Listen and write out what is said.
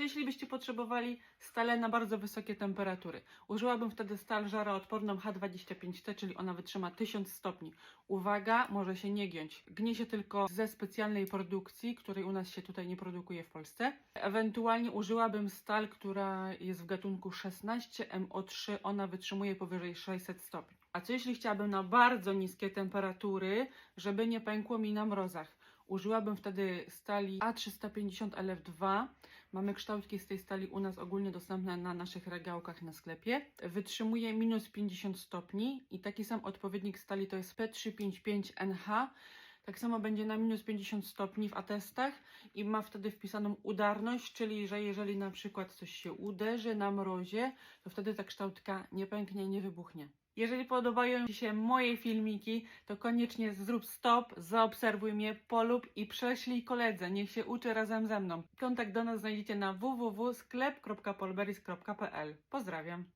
Co jeśli byście potrzebowali stale na bardzo wysokie temperatury? Użyłabym wtedy stal żaroodporną H25T, czyli ona wytrzyma 1000 stopni. Uwaga, może się nie giąć. Gnie się tylko ze specjalnej produkcji, której u nas się tutaj nie produkuje w Polsce. Ewentualnie użyłabym stal, która jest w gatunku 16MO3, ona wytrzymuje powyżej 600 stopni. A co jeśli chciałabym na bardzo niskie temperatury, żeby nie pękło mi na mrozach? Użyłabym wtedy stali A350 LF2. Mamy kształtki z tej stali u nas ogólnie dostępne na naszych regałkach na sklepie. Wytrzymuje minus 50 stopni i taki sam odpowiednik stali to jest P355NH. Tak samo będzie na minus 50 stopni w atestach i ma wtedy wpisaną udarność, czyli że jeżeli na przykład coś się uderzy na mrozie, to wtedy ta kształtka nie pęknie, nie wybuchnie. Jeżeli podobają Ci się moje filmiki, to koniecznie zrób stop, zaobserwuj mnie, polub i prześlij koledze, niech się uczy razem ze mną. Kontakt do nas znajdziecie na www.sklep.polberis.pl. Pozdrawiam.